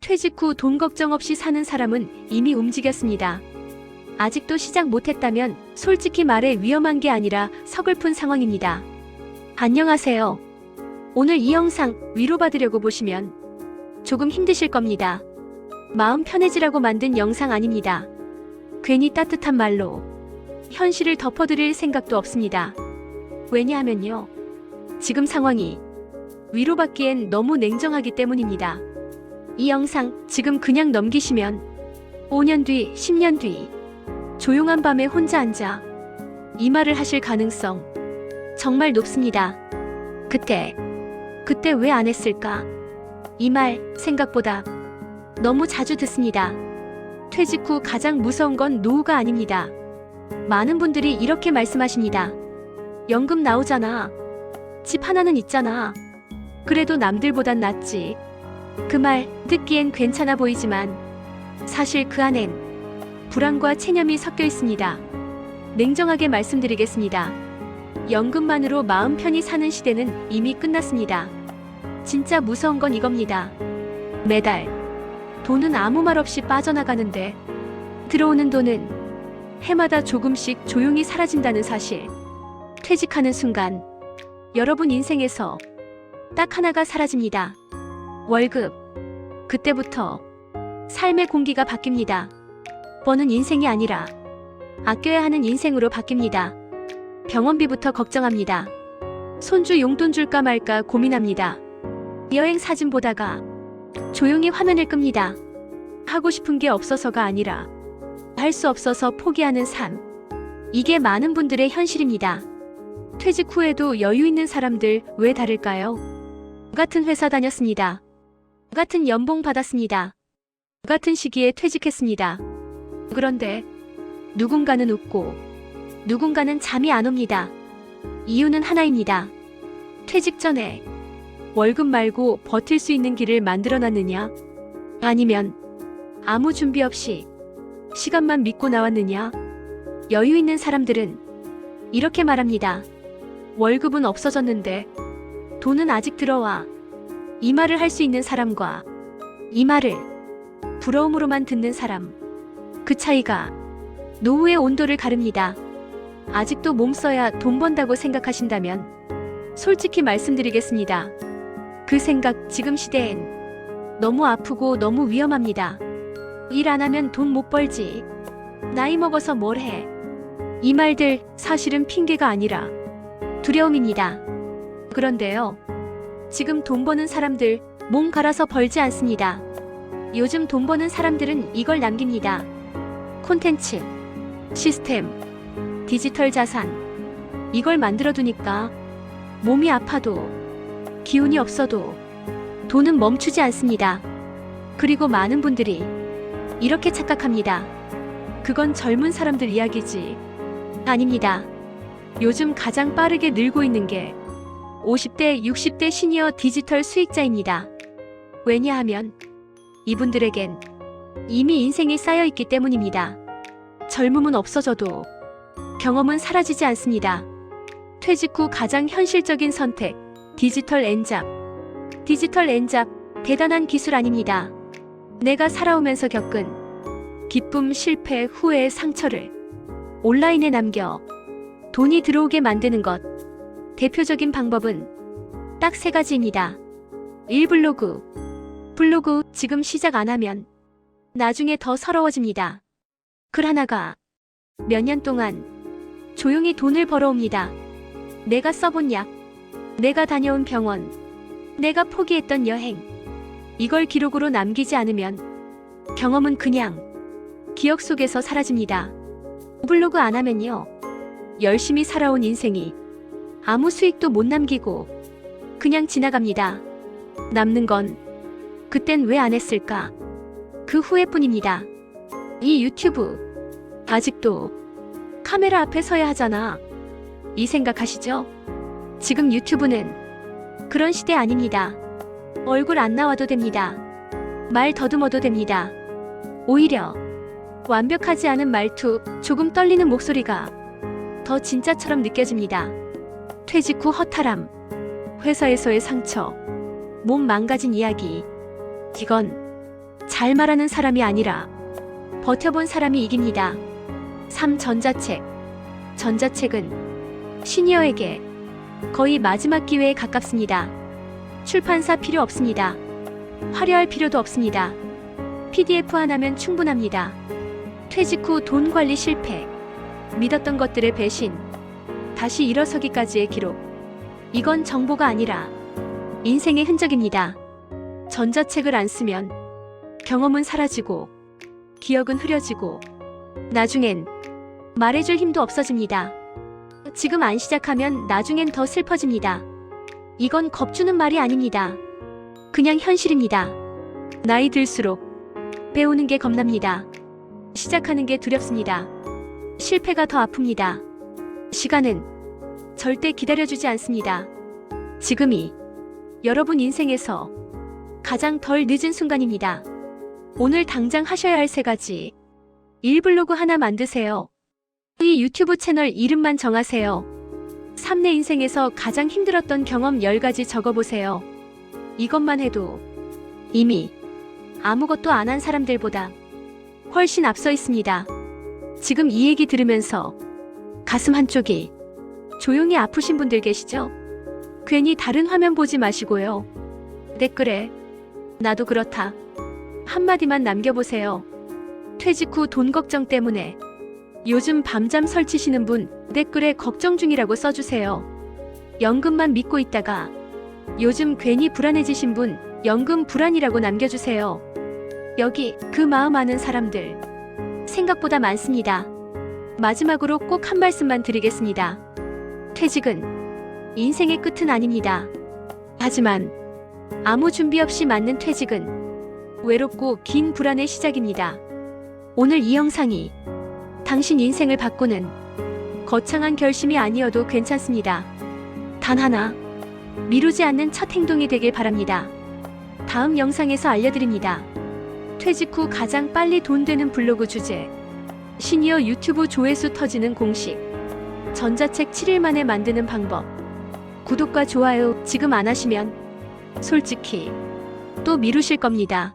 퇴직 후 돈 걱정 없이 사는 사람은 이미 움직였습니다. 아직도 시작 못했다면 솔직히 말해 위험한 게 아니라 서글픈 상황입니다. 안녕하세요. 오늘 이 영상 위로받으려고 보시면 조금 힘드실 겁니다. 마음 편해지라고 만든 영상 아닙니다. 괜히 따뜻한 말로 현실을 덮어드릴 생각도 없습니다. 왜냐하면요. 지금 상황이 위로받기엔 너무 냉정하기 때문입니다. 이 영상 지금 그냥 넘기시면 5년 뒤, 10년 뒤 조용한 밤에 혼자 앉아 이 말을 하실 가능성 정말 높습니다. 그때, 그때 왜 안 했을까? 이 말 생각보다 너무 자주 듣습니다. 퇴직 후 가장 무서운 건 노후가 아닙니다. 많은 분들이 이렇게 말씀하십니다. 연금 나오잖아. 집 하나는 있잖아. 그래도 남들보단 낫지. 그 말 듣기엔 괜찮아 보이지만 사실 그 안엔 불안과 체념이 섞여 있습니다. 냉정하게 말씀드리겠습니다. 연금만으로 마음 편히 사는 시대는 이미 끝났습니다. 진짜 무서운 건 이겁니다. 매달 돈은 아무 말 없이 빠져나가는데 들어오는 돈은 해마다 조금씩 조용히 사라진다는 사실. 퇴직하는 순간 여러분 인생에서 딱 하나가 사라집니다. 월급. 그때부터 삶의 공기가 바뀝니다. 버는 인생이 아니라 아껴야 하는 인생으로 바뀝니다. 병원비부터 걱정합니다. 손주 용돈 줄까 말까 고민합니다. 여행 사진 보다가 조용히 화면을 끕니다. 하고 싶은 게 없어서가 아니라 할 수 없어서 포기하는 삶. 이게 많은 분들의 현실입니다. 퇴직 후에도 여유 있는 사람들 왜 다를까요? 같은 회사 다녔습니다. 같은 연봉 받았습니다. 같은 시기에 퇴직했습니다. 그런데 누군가는 웃고 누군가는 잠이 안 옵니다. 이유는 하나입니다. 퇴직 전에 월급 말고 버틸 수 있는 길을 만들어 놨느냐? 아니면 아무 준비 없이 시간만 믿고 나왔느냐? 여유 있는 사람들은 이렇게 말합니다. 월급은 없어졌는데 돈은 아직 들어와. 이 말을 할 수 있는 사람과 이 말을 부러움으로만 듣는 사람. 그 차이가 노후의 온도를 가릅니다. 아직도 몸 써야 돈 번다고 생각하신다면 솔직히 말씀드리겠습니다. 그 생각 지금 시대엔 너무 아프고 너무 위험합니다. 일 안 하면 돈 못 벌지. 나이 먹어서 뭘 해. 이 말들 사실은 핑계가 아니라 두려움입니다. 그런데요. 지금 돈 버는 사람들 몸 갈아서 벌지 않습니다. 요즘 돈 버는 사람들은 이걸 남깁니다. 콘텐츠, 시스템, 디지털 자산. 이걸 만들어 두니까 몸이 아파도 기운이 없어도 돈은 멈추지 않습니다. 그리고 많은 분들이 이렇게 착각합니다. 그건 젊은 사람들 이야기지. 아닙니다. 요즘 가장 빠르게 늘고 있는 게 50대, 60대 시니어 디지털 수익자입니다. 왜냐하면 이분들에겐 이미 인생이 쌓여 있기 때문입니다. 젊음은 없어져도 경험은 사라지지 않습니다. 퇴직 후 가장 현실적인 선택, 디지털 엔잡. 디지털 엔잡, 대단한 기술 아닙니다. 내가 살아오면서 겪은 기쁨, 실패, 후회의 상처를 온라인에 남겨 돈이 들어오게 만드는 것. 대표적인 방법은 딱 세 가지입니다. 1. 블로그. 블로그 지금 시작 안 하면 나중에 더 서러워집니다. 글 하나가 몇 년 동안 조용히 돈을 벌어옵니다. 내가 써본 약, 내가 다녀온 병원, 내가 포기했던 여행. 이걸 기록으로 남기지 않으면 경험은 그냥 기억 속에서 사라집니다. 블로그 안 하면요. 열심히 살아온 인생이 아무 수익도 못 남기고 그냥 지나갑니다. 남는 건 그땐 왜 안 했을까? 그 후회뿐입니다. 이 유튜브 아직도 카메라 앞에 서야 하잖아. 이 생각하시죠? 지금 유튜브는 그런 시대 아닙니다. 얼굴 안 나와도 됩니다. 말 더듬어도 됩니다. 오히려 완벽하지 않은 말투, 조금 떨리는 목소리가 더 진짜처럼 느껴집니다. 퇴직 후 허탈함, 회사에서의 상처, 몸 망가진 이야기. 이건 잘 말하는 사람이 아니라 버텨본 사람이 이깁니다. 3. 전자책. 전자책은 시니어에게 거의 마지막 기회에 가깝습니다. 출판사 필요 없습니다. 화려할 필요도 없습니다. PDF 하나면 충분합니다. 퇴직 후 돈 관리 실패. 믿었던 것들의 배신. 다시 일어서기까지의 기록. 이건 정보가 아니라 인생의 흔적입니다. 전자책을 안 쓰면 경험은 사라지고 기억은 흐려지고 나중엔 말해줄 힘도 없어집니다. 지금 안 시작하면 나중엔 더 슬퍼집니다. 이건 겁주는 말이 아닙니다. 그냥 현실입니다. 나이 들수록 배우는 게 겁납니다. 시작하는 게 두렵습니다. 실패가 더 아픕니다. 시간은 절대 기다려주지 않습니다. 지금이 여러분 인생에서 가장 덜 늦은 순간입니다. 오늘 당장 하셔야 할 세 가지. 1블로그 하나 만드세요. 이 유튜브 채널 이름만 정하세요. 3내 인생에서 가장 힘들었던 경험 10가지 적어보세요. 이것만 해도 이미 아무것도 안 한 사람들보다 훨씬 앞서 있습니다. 지금 이 얘기 들으면서 가슴 한쪽이 조용히 아프신 분들 계시죠? 괜히 다른 화면 보지 마시고요. 댓글에 나도 그렇다. 한마디만 남겨보세요. 퇴직 후 돈 걱정 때문에 요즘 밤잠 설치시는 분 댓글에 걱정 중이라고 써주세요. 연금만 믿고 있다가 요즘 괜히 불안해지신 분 연금 불안이라고 남겨주세요. 여기 그 마음 아는 사람들 생각보다 많습니다. 마지막으로 꼭 한 말씀만 드리겠습니다. 퇴직은 인생의 끝은 아닙니다. 하지만 아무 준비 없이 맞는 퇴직은 외롭고 긴 불안의 시작입니다. 오늘 이 영상이 당신 인생을 바꾸는 거창한 결심이 아니어도 괜찮습니다. 단 하나, 미루지 않는 첫 행동이 되길 바랍니다. 다음 영상에서 알려드립니다. 퇴직 후 가장 빨리 돈 되는 블로그 주제. 시니어 유튜브 조회수 터지는 공식. 전자책 7일 만에 만드는 방법. 구독과 좋아요 지금 안 하시면 솔직히 또 미루실 겁니다.